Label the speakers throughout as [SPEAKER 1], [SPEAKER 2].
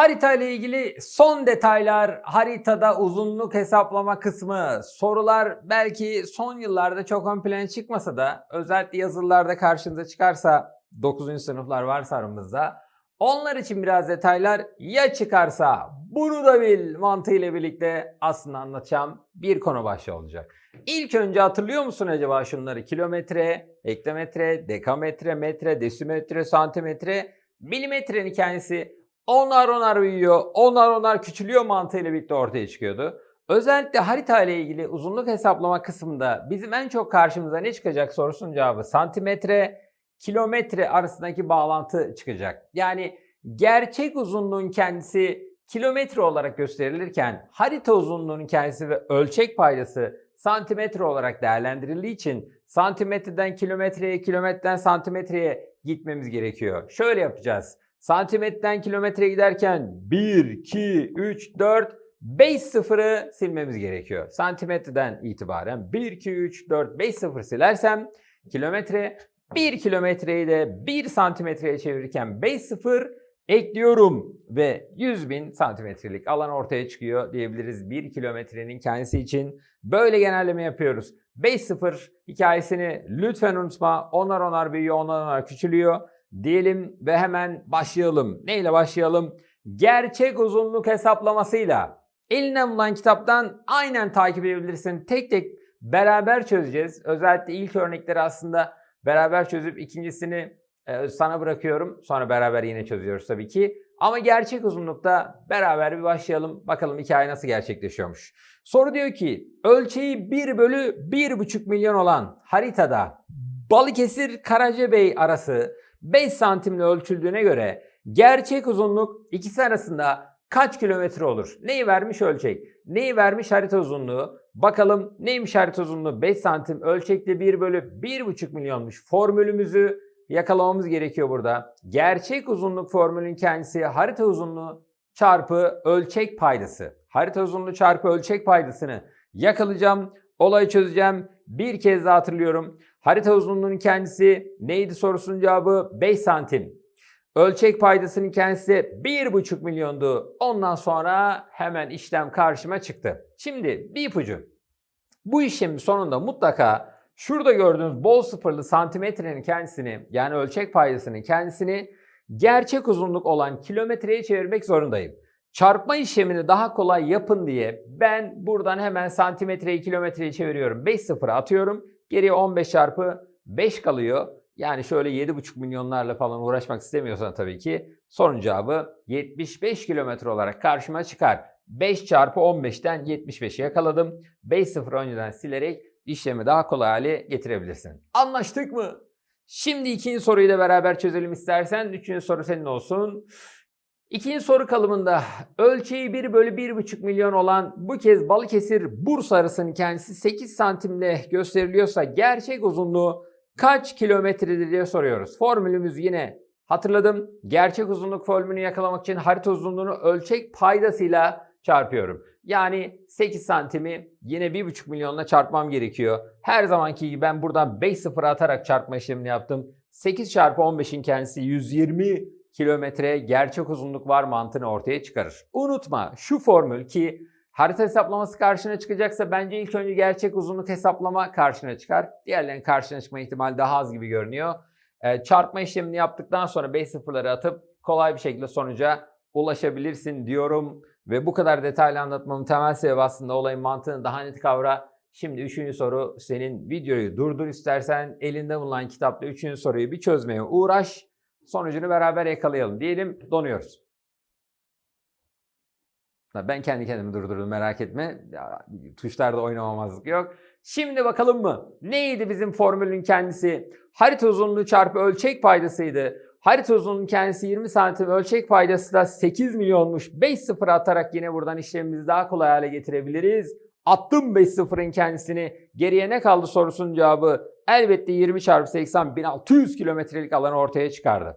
[SPEAKER 1] Harita ile ilgili son detaylar, haritada uzunluk hesaplama kısmı, sorular belki son yıllarda çok ön plana çıkmasa da özellikle yazılılarda karşınıza çıkarsa 9. sınıflar varsa aramızda onlar için biraz detaylar ya çıkarsa bunu da bil mantığıyla birlikte aslında anlatacağım bir konu başlığı olacak. İlk önce hatırlıyor musun acaba şunları? Kilometre, hektometre, dekametre, metre, desimetre, santimetre, milimetrenin kendisi onar onar büyüyor, onar onar küçülüyor mantığıyla birlikte ortaya çıkıyordu. Özellikle harita ile ilgili uzunluk hesaplama kısmında bizim en çok karşımıza ne çıkacak sorusunun cevabı santimetre, kilometre arasındaki bağlantı çıkacak. Yani gerçek uzunluğun kendisi kilometre olarak gösterilirken harita uzunluğunun kendisi ve ölçek paydası santimetre olarak değerlendirildiği için santimetreden kilometreye, kilometreden santimetreye gitmemiz gerekiyor. Şöyle yapacağız. Santimetreden kilometreye giderken 1, 2, 3, 4, 5 sıfırı silmemiz gerekiyor. Santimetreden itibaren 1, 2, 3, 4, 5 sıfır silersem kilometre 1 kilometreyi de 1 santimetreye çevirirken 5 sıfır ekliyorum ve 100 bin santimetrelik alan ortaya çıkıyor diyebiliriz 1 kilometrenin kendisi için. Böyle genelleme yapıyoruz. 5 sıfır hikayesini lütfen unutma. Onar onar büyüyor, onar onar küçülüyor diyelim ve hemen başlayalım. Neyle başlayalım? Gerçek uzunluk hesaplamasıyla. Eline bulunan kitaptan aynen takip edebilirsin. Tek tek beraber çözeceğiz. Özellikle ilk örnekleri aslında beraber çözüp ikincisini e, sana bırakıyorum. Sonra beraber yine çözüyoruz tabii ki. Ama gerçek uzunlukta beraber bir başlayalım. Bakalım hikaye nasıl gerçekleşiyormuş. Soru diyor ki ölçeği 1 bölü 1,5 milyon olan haritada Balıkesir Karacabey arası 5 santimle ölçüldüğüne göre gerçek uzunluk ikisi arasında kaç kilometre olur? Neyi vermiş ölçek? Neyi vermiş harita uzunluğu? Bakalım neymiş harita uzunluğu? 5 santim ölçekte 1 bölü 1,5 milyonmuş. Formülümüzü yakalamamız gerekiyor burada. Gerçek uzunluk formülün kendisi harita uzunluğu çarpı ölçek paydası. Harita uzunluğu çarpı ölçek paydasını yakalayacağım. Olayı çözeceğim. Bir kez daha hatırlıyorum. Harita uzunluğunun kendisi neydi sorusunun cevabı 5 santim. Ölçek paydasının kendisi 1,5 milyondu. Ondan sonra hemen işlem karşıma çıktı. Şimdi bir ipucu. Bu işlemin sonunda mutlaka şurada gördüğünüz bol sıfırlı santimetrenin kendisini yani ölçek paydasının kendisini gerçek uzunluk olan kilometreye çevirmek zorundayım. Çarpma işlemini daha kolay yapın diye ben buradan hemen santimetreyi kilometreye çeviriyorum. 5 sıfıra atıyorum. Geriye 15 çarpı 5 kalıyor. Yani şöyle 7,5 milyonlarla falan uğraşmak istemiyorsan tabii ki sorun cevabı 75 kilometre olarak karşıma çıkar. 5 çarpı 15'ten 75'i yakaladım. 5 sıfır önceden silerek işlemi daha kolay hale getirebilirsin. Anlaştık mı? Şimdi ikinci soruyu da beraber çözelim istersen. Üçüncü soru senin olsun. İkinci soru kalımında ölçeği 1 bölü 1,5 milyon olan bu kez Balıkesir Bursa arasının kendisi 8 santimle gösteriliyorsa gerçek uzunluğu kaç kilometredir diye soruyoruz. Formülümüz yine hatırladım. Gerçek uzunluk formülünü yakalamak için harita uzunluğunu ölçek paydasıyla çarpıyorum. Yani 8 santimi yine 1,5 milyonla çarpmam gerekiyor. Her zamanki gibi ben buradan 5 sıfır atarak çarpma işlemini yaptım. 8 çarpı 15'in kendisi 120 kilometre gerçek uzunluk var mantığını ortaya çıkarır. Unutma şu formül ki harita hesaplaması karşına çıkacaksa bence ilk önce gerçek uzunluk hesaplama karşına çıkar. Diğerlerinin karşına çıkma ihtimali daha az gibi görünüyor. Ee, çarpma işlemini yaptıktan sonra 5 sıfırları atıp kolay bir şekilde sonuca ulaşabilirsin diyorum. Ve bu kadar detaylı anlatmamın temel sebebi aslında olayın mantığını daha net kavra. Şimdi üçüncü soru senin videoyu durdur istersen elinde bulunan kitapta üçüncü soruyu bir çözmeye uğraş. Sonucunu beraber yakalayalım diyelim donuyoruz. Ben kendi kendimi durdurdum merak etme. Ya, tuşlarda oynamamazlık yok. Şimdi bakalım mı? Neydi bizim formülün kendisi? Harita uzunluğu çarpı ölçek paydasıydı. Harita uzunluğunun kendisi 20 santim, ölçek paydası da 8 milyonmuş. 5 sıfır atarak yine buradan işlemimizi daha kolay hale getirebiliriz. Attım 5 sıfırın kendisini. Geriye ne kaldı sorusunun cevabı elbette 20 çarpı 80 1600 kilometrelik alanı ortaya çıkardı.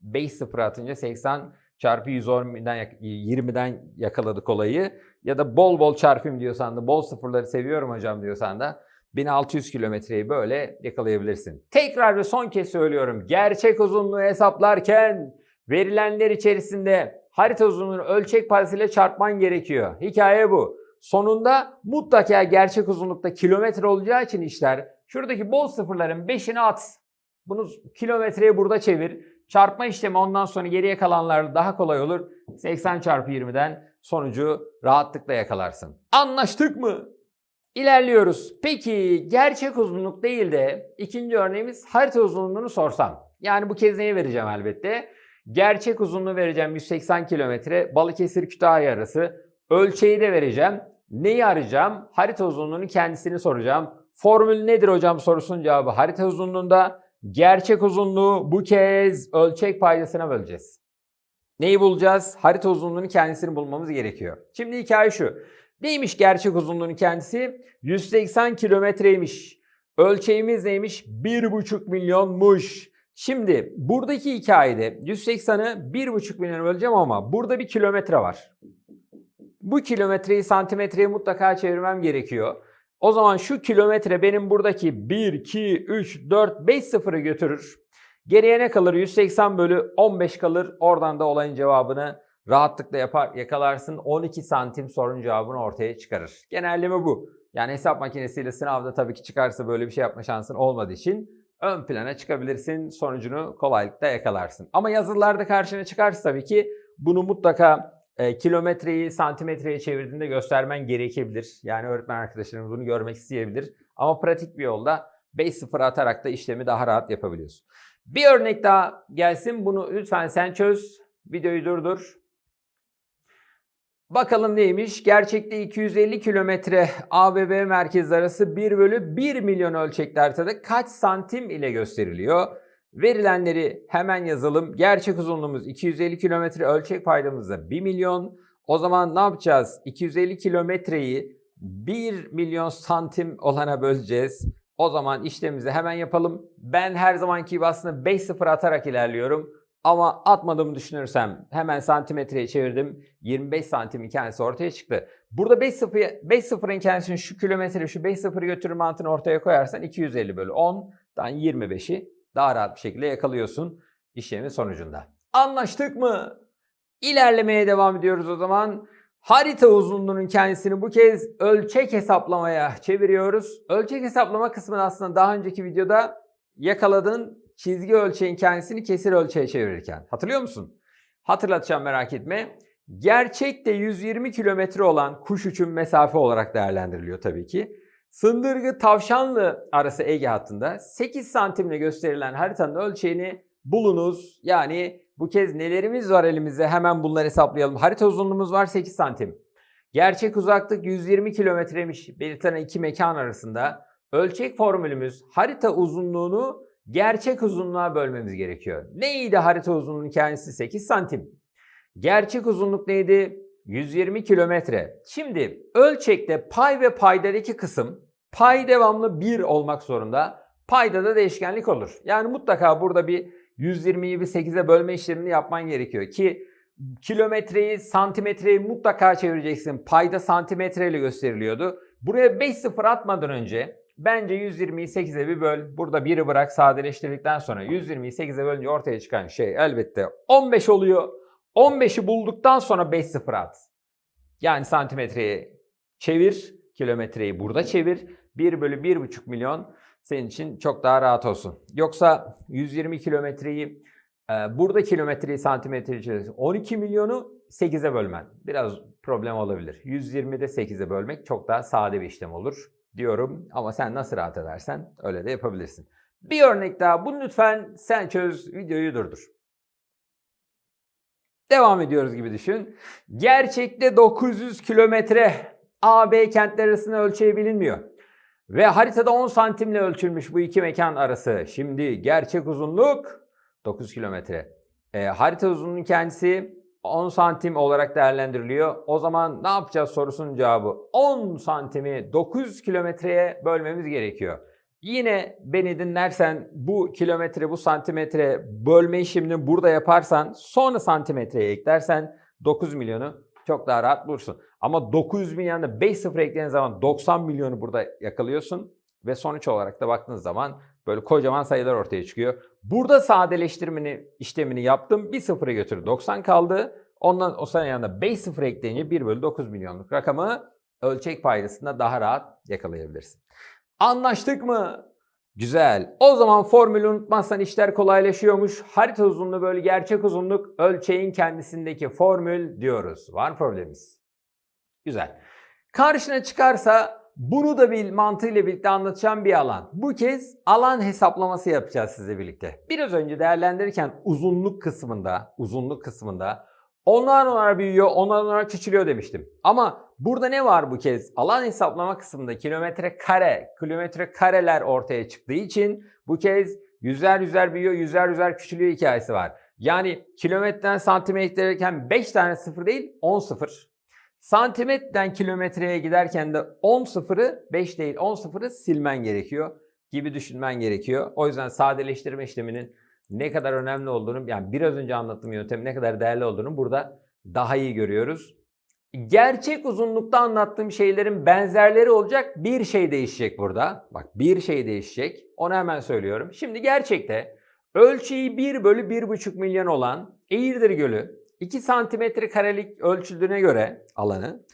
[SPEAKER 1] 5 sıfır atınca 80 çarpı 110'dan 20'den yakaladık olayı. Ya da bol bol çarpayım diyorsan da bol sıfırları seviyorum hocam diyorsan da 1600 kilometreyi böyle yakalayabilirsin. Tekrar ve son kez söylüyorum. Gerçek uzunluğu hesaplarken verilenler içerisinde harita uzunluğunu ölçek paydasıyla çarpman gerekiyor. Hikaye bu. Sonunda mutlaka gerçek uzunlukta kilometre olacağı için işler şuradaki bol sıfırların 5'ini at. Bunu kilometreye burada çevir. Çarpma işlemi ondan sonra geriye kalanlar daha kolay olur. 80 çarpı 20'den sonucu rahatlıkla yakalarsın. Anlaştık mı? İlerliyoruz. Peki gerçek uzunluk değil de ikinci örneğimiz harita uzunluğunu sorsam. Yani bu kez neyi vereceğim elbette? Gerçek uzunluğu vereceğim 180 kilometre Balıkesir Kütahya arası. Ölçeği de vereceğim. Neyi arayacağım? Harita uzunluğunu kendisini soracağım. Formül nedir hocam sorusunun cevabı harita uzunluğunda gerçek uzunluğu bu kez ölçek paydasına böleceğiz. Neyi bulacağız? Harita uzunluğunu kendisini bulmamız gerekiyor. Şimdi hikaye şu. Neymiş gerçek uzunluğunun kendisi? 180 kilometreymiş. Ölçeğimiz neymiş? 1,5 milyonmuş. Şimdi buradaki hikayede 180'ı 1,5 milyon böleceğim ama burada bir kilometre var. Bu kilometreyi santimetreye mutlaka çevirmem gerekiyor. O zaman şu kilometre benim buradaki 1, 2, 3, 4, 5 sıfırı götürür. Geriye ne kalır? 180 bölü 15 kalır. Oradan da olayın cevabını rahatlıkla yapar, yakalarsın. 12 santim sorunun cevabını ortaya çıkarır. Genelleme bu. Yani hesap makinesiyle sınavda tabii ki çıkarsa böyle bir şey yapma şansın olmadığı için ön plana çıkabilirsin. Sonucunu kolaylıkla yakalarsın. Ama yazılarda karşına çıkarsa tabii ki bunu mutlaka e, kilometreyi santimetreye çevirdiğinde göstermen gerekebilir. Yani öğretmen arkadaşlarımız bunu görmek isteyebilir. Ama pratik bir yolda 5-0 atarak da işlemi daha rahat yapabiliyorsun. Bir örnek daha gelsin. Bunu lütfen sen çöz. Videoyu durdur. Bakalım neymiş? Gerçekte 250 kilometre ABB merkez arası 1 bölü 1 milyon ölçekli haritada kaç santim ile gösteriliyor? Verilenleri hemen yazalım. Gerçek uzunluğumuz 250 kilometre, ölçek paydamız da 1 milyon. O zaman ne yapacağız? 250 kilometreyi 1 milyon santim olana böleceğiz. O zaman işlemimizi hemen yapalım. Ben her zamanki gibi aslında 5 sıfır atarak ilerliyorum. Ama atmadığımı düşünürsem hemen santimetreye çevirdim. 25 santim kendisi ortaya çıktı. Burada 5 sıfır, 5 sıfırın kendisini şu kilometre şu 5 sıfırı götürür mantığını ortaya koyarsan 250 bölü 10'dan 25'i daha rahat bir şekilde yakalıyorsun işlemin sonucunda. Anlaştık mı? İlerlemeye devam ediyoruz o zaman. Harita uzunluğunun kendisini bu kez ölçek hesaplamaya çeviriyoruz. Ölçek hesaplama kısmını aslında daha önceki videoda yakaladığın çizgi ölçeğin kendisini kesir ölçeğe çevirirken. Hatırlıyor musun? Hatırlatacağım merak etme. Gerçekte 120 kilometre olan kuş uçum mesafe olarak değerlendiriliyor tabii ki. Sındırgı Tavşanlı arası Ege hattında 8 santimle gösterilen haritanın ölçeğini bulunuz. Yani bu kez nelerimiz var elimizde hemen bunları hesaplayalım. Harita uzunluğumuz var 8 santim. Gerçek uzaklık 120 kilometremiş belirtilen iki mekan arasında. Ölçek formülümüz harita uzunluğunu gerçek uzunluğa bölmemiz gerekiyor. Neydi harita uzunluğunun kendisi 8 santim. Gerçek uzunluk neydi? 120 kilometre. Şimdi ölçekte pay ve paydadaki kısım pay devamlı 1 olmak zorunda. Payda da değişkenlik olur. Yani mutlaka burada bir 120'yi bir 8'e bölme işlemini yapman gerekiyor ki kilometreyi santimetreyi mutlaka çevireceksin. Payda santimetreyle gösteriliyordu. Buraya 5 sıfır atmadan önce bence 120'yi 8'e bir böl. Burada 1'i bırak sadeleştirdikten sonra 120'yi 8'e bölünce ortaya çıkan şey elbette 15 oluyor. 15'i bulduktan sonra 5 sıfır at. Yani santimetreye çevir, kilometreyi burada çevir. 1 bölü 1,5 milyon senin için çok daha rahat olsun. Yoksa 120 kilometreyi e, burada kilometreyi santimetreye çevir. 12 milyonu 8'e bölmen. Biraz problem olabilir. 120'de 8'e bölmek çok daha sade bir işlem olur diyorum. Ama sen nasıl rahat edersen öyle de yapabilirsin. Bir örnek daha. Bunu lütfen sen çöz, videoyu durdur. Devam ediyoruz gibi düşün. Gerçekte 900 kilometre AB kentler arasında ölçeği bilinmiyor. Ve haritada 10 santimle ölçülmüş bu iki mekan arası. Şimdi gerçek uzunluk 9 kilometre. E, harita uzunluğunun kendisi 10 santim olarak değerlendiriliyor. O zaman ne yapacağız sorusunun cevabı 10 santimi 900 kilometreye bölmemiz gerekiyor. Yine beni dinlersen bu kilometre bu santimetre bölme işlemini burada yaparsan sonra santimetreye eklersen 9 milyonu çok daha rahat bulursun. Ama 900 milyonda 5 sıfır eklediğin zaman 90 milyonu burada yakalıyorsun. Ve sonuç olarak da baktığınız zaman böyle kocaman sayılar ortaya çıkıyor. Burada sadeleştirmeni işlemini yaptım. Bir sıfıra götür 90 kaldı. Ondan o sene yanında 5 sıfır ekleyince 1 bölü 9 milyonluk rakamı ölçek paydasında daha rahat yakalayabilirsin. Anlaştık mı? Güzel. O zaman formülü unutmazsan işler kolaylaşıyormuş. Harita uzunluğu bölü gerçek uzunluk ölçeğin kendisindeki formül diyoruz. Var problemimiz? Güzel. Karşına çıkarsa bunu da bil mantığıyla birlikte anlatacağım bir alan. Bu kez alan hesaplaması yapacağız sizle birlikte. Biraz önce değerlendirirken uzunluk kısmında, uzunluk kısmında onlar onlar büyüyor, onlar onlar küçülüyor demiştim. Ama burada ne var bu kez? Alan hesaplama kısmında kilometre kare, kilometre kareler ortaya çıktığı için bu kez yüzer yüzer büyüyor, yüzer yüzer küçülüyor hikayesi var. Yani kilometreden santimetreyken 5 tane sıfır değil 10 sıfır. Santimetreden kilometreye giderken de 10 sıfırı 5 değil 10 sıfırı silmen gerekiyor gibi düşünmen gerekiyor. O yüzden sadeleştirme işleminin ne kadar önemli olduğunu yani biraz önce anlattığım yöntemin ne kadar değerli olduğunu burada daha iyi görüyoruz. Gerçek uzunlukta anlattığım şeylerin benzerleri olacak bir şey değişecek burada. Bak bir şey değişecek. Onu hemen söylüyorum. Şimdi gerçekte ölçeği 1 bölü 1,5 milyon olan Eğirdir Gölü 2 santimetre karelik ölçüldüğüne göre alanı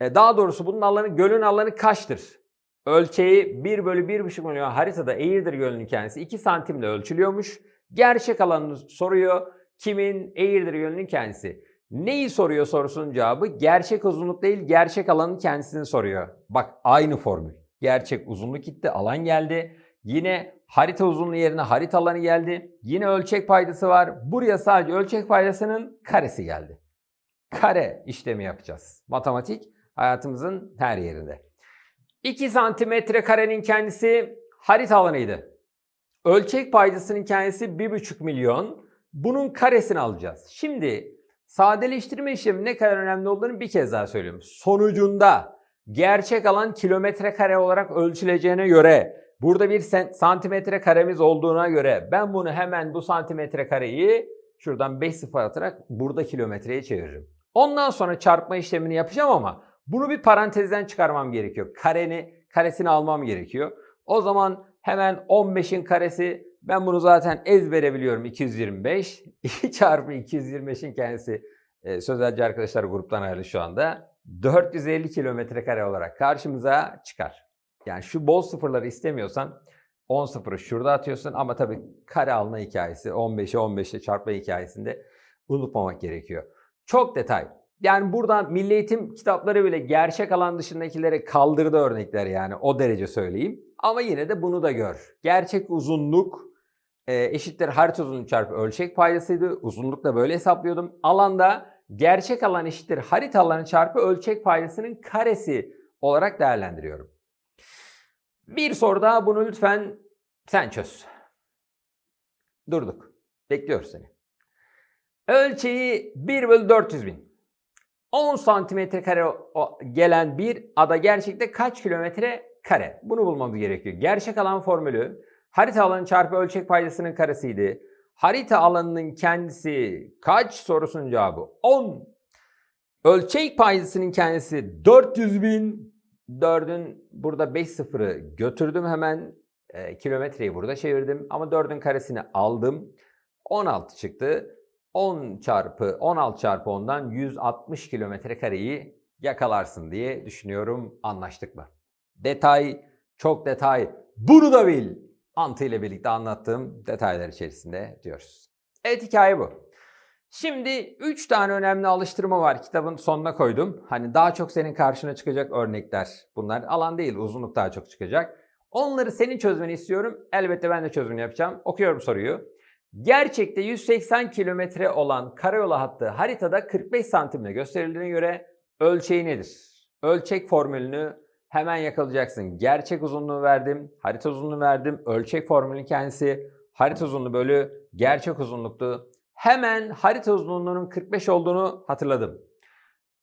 [SPEAKER 1] e, daha doğrusu bunun alanı gölün alanı kaçtır? Ölçeği 1 bölü 1,5 milyon haritada Eğirdir Gölü'nün kendisi 2 santimle ölçülüyormuş. Gerçek alanını soruyor. Kimin? Eğirdir Gölü'nün kendisi. Neyi soruyor sorusunun cevabı? Gerçek uzunluk değil, gerçek alanın kendisini soruyor. Bak aynı formül. Gerçek uzunluk gitti, alan geldi. Yine harita uzunluğu yerine harita alanı geldi. Yine ölçek paydası var. Buraya sadece ölçek paydasının karesi geldi. Kare işlemi yapacağız. Matematik hayatımızın her yerinde. 2 santimetre karenin kendisi harita alanıydı. Ölçek paydasının kendisi 1,5 milyon. Bunun karesini alacağız. Şimdi sadeleştirme işlemi ne kadar önemli olduğunu bir kez daha söylüyorum. Sonucunda gerçek alan kilometre kare olarak ölçüleceğine göre burada bir santimetre karemiz olduğuna göre ben bunu hemen bu santimetre kareyi şuradan 5 sıfır atarak burada kilometreye çeviririm. Ondan sonra çarpma işlemini yapacağım ama bunu bir parantezden çıkarmam gerekiyor. Kareni, karesini almam gerekiyor. O zaman hemen 15'in karesi ben bunu zaten ezbere biliyorum 225. 2 çarpı 225'in kendisi e, sözelci arkadaşlar gruptan ayrı şu anda. 450 kilometre kare olarak karşımıza çıkar. Yani şu bol sıfırları istemiyorsan 10 sıfırı şurada atıyorsun ama tabii kare alma hikayesi 15'e 15'e çarpma hikayesinde unutmamak gerekiyor. Çok detay. Yani buradan milli eğitim kitapları bile gerçek alan dışındakileri kaldırdı örnekler yani o derece söyleyeyim. Ama yine de bunu da gör. Gerçek uzunluk e, eşittir harita uzunluğu çarpı ölçek paydasıydı. Uzunluk da böyle hesaplıyordum. Alanda gerçek alan eşittir harita alanı çarpı ölçek paydasının karesi olarak değerlendiriyorum. Bir soru daha bunu lütfen sen çöz. Durduk. Bekliyoruz seni. Ölçeği 1 bölü 400 bin. 10 santimetre kare gelen bir ada gerçekte kaç kilometre kare? Bunu bulmamız gerekiyor. Gerçek alan formülü harita alanı çarpı ölçek paydasının karesiydi. Harita alanının kendisi kaç sorusunun cevabı 10. Ölçek paydasının kendisi 400 bin. 4'ün burada 5 sıfırı götürdüm hemen. E, kilometreyi burada çevirdim. Ama 4'ün karesini aldım. 16 çıktı. 10 çarpı 16 çarpı 10'dan 160 kilometre kareyi yakalarsın diye düşünüyorum. Anlaştık mı? Detay, çok detay. Bunu da bil. Antı ile birlikte anlattığım detaylar içerisinde diyoruz. Evet hikaye bu. Şimdi 3 tane önemli alıştırma var. Kitabın sonuna koydum. Hani daha çok senin karşına çıkacak örnekler. Bunlar alan değil, uzunluk daha çok çıkacak. Onları senin çözmeni istiyorum. Elbette ben de çözümünü yapacağım. Okuyorum soruyu. Gerçekte 180 kilometre olan karayolu hattı haritada 45 santimle gösterildiğine göre ölçeği nedir? Ölçek formülünü hemen yakalayacaksın. Gerçek uzunluğu verdim, harita uzunluğu verdim. Ölçek formülünün kendisi harita uzunluğu bölü gerçek uzunluktu. Hemen harita uzunluğunun 45 olduğunu hatırladım.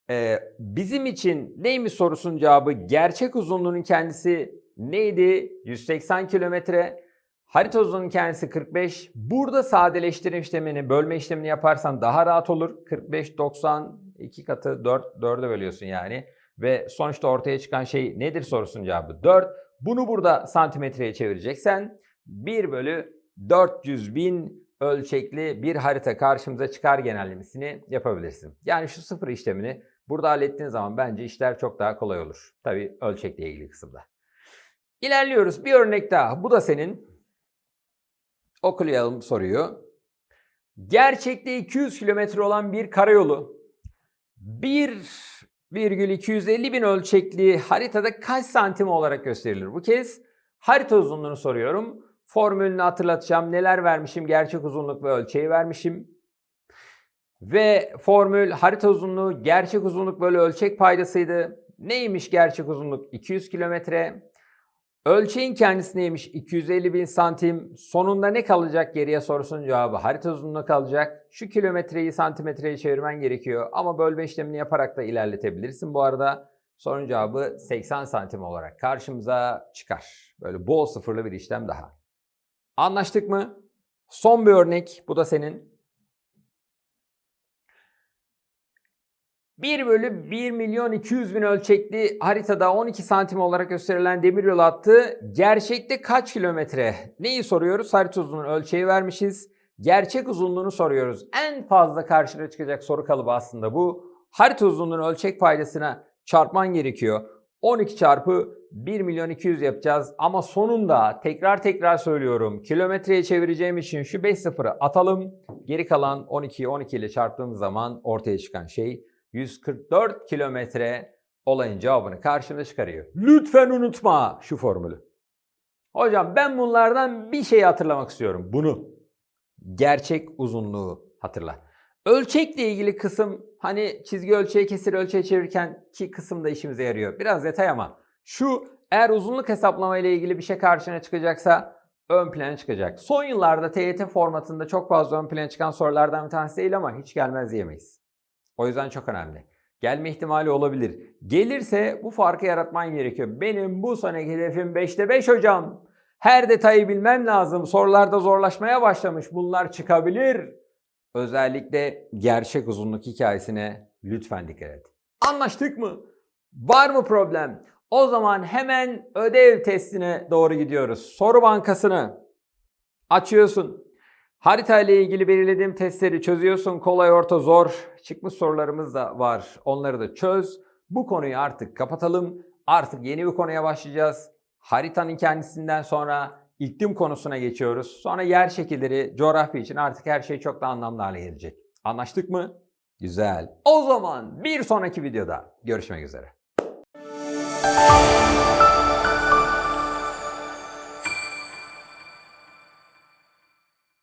[SPEAKER 1] Ee, bizim için neymiş sorusunun cevabı gerçek uzunluğunun kendisi neydi? 180 kilometre. Harita uzunluğunun kendisi 45. Burada sadeleştirme işlemini, bölme işlemini yaparsan daha rahat olur. 45, 90, 2 katı 4, 4'e bölüyorsun yani. Ve sonuçta ortaya çıkan şey nedir sorusunun cevabı 4. Bunu burada santimetreye çevireceksen 1 bölü 400 bin ölçekli bir harita karşımıza çıkar genellemesini yapabilirsin. Yani şu sıfır işlemini burada hallettiğin zaman bence işler çok daha kolay olur. Tabii ölçekle ilgili kısımda. İlerliyoruz. Bir örnek daha. Bu da senin. Okuyalım soruyu. Gerçekte 200 kilometre olan bir karayolu 1,250 bin ölçekli haritada kaç santim olarak gösterilir? Bu kez harita uzunluğunu soruyorum. Formülünü hatırlatacağım. Neler vermişim? Gerçek uzunluk ve ölçeği vermişim. Ve formül harita uzunluğu gerçek uzunluk bölü ölçek paydasıydı. Neymiş gerçek uzunluk? 200 kilometre. Ölçeğin kendisi neymiş? 250 bin santim. Sonunda ne kalacak geriye sorusunun cevabı harita uzunluğu kalacak. Şu kilometreyi santimetreye çevirmen gerekiyor. Ama bölme işlemini yaparak da ilerletebilirsin. Bu arada sorunun cevabı 80 santim olarak karşımıza çıkar. Böyle bol sıfırlı bir işlem daha. Anlaştık mı? Son bir örnek. Bu da senin. 1 bölü 1 milyon 200 bin ölçekli haritada 12 santim olarak gösterilen demiryolu hattı gerçekte kaç kilometre? Neyi soruyoruz? Harita uzunluğunu ölçeği vermişiz. Gerçek uzunluğunu soruyoruz. En fazla karşına çıkacak soru kalıbı aslında bu. Harita uzunluğunu ölçek paydasına çarpman gerekiyor. 12 çarpı 1 milyon 200 yapacağız ama sonunda tekrar tekrar söylüyorum kilometreye çevireceğim için şu 5 sıfırı atalım. Geri kalan 12'yi 12 ile çarptığımız zaman ortaya çıkan şey 144 kilometre olayın cevabını karşına çıkarıyor. Lütfen unutma şu formülü. Hocam ben bunlardan bir şey hatırlamak istiyorum. Bunu. Gerçek uzunluğu hatırla. Ölçekle ilgili kısım hani çizgi ölçeği kesir ölçeğe çevirirken ki kısım da işimize yarıyor. Biraz detay ama şu eğer uzunluk hesaplama ile ilgili bir şey karşına çıkacaksa ön plana çıkacak. Son yıllarda TYT formatında çok fazla ön plana çıkan sorulardan bir tanesi değil ama hiç gelmez diyemeyiz. O yüzden çok önemli. Gelme ihtimali olabilir. Gelirse bu farkı yaratman gerekiyor. Benim bu sonraki hedefim 5'te 5 hocam. Her detayı bilmem lazım. Sorularda zorlaşmaya başlamış. Bunlar çıkabilir. Özellikle gerçek uzunluk hikayesine lütfen dikkat et. Anlaştık mı? Var mı problem? O zaman hemen ödev testine doğru gidiyoruz. Soru bankasını açıyorsun. Harita ile ilgili belirlediğim testleri çözüyorsun. Kolay, orta, zor. Çıkmış sorularımız da var. Onları da çöz. Bu konuyu artık kapatalım. Artık yeni bir konuya başlayacağız. Haritanın kendisinden sonra iklim konusuna geçiyoruz. Sonra yer şekilleri, coğrafya için artık her şey çok daha anlamlı hale gelecek. Anlaştık mı? Güzel. O zaman bir sonraki videoda görüşmek üzere.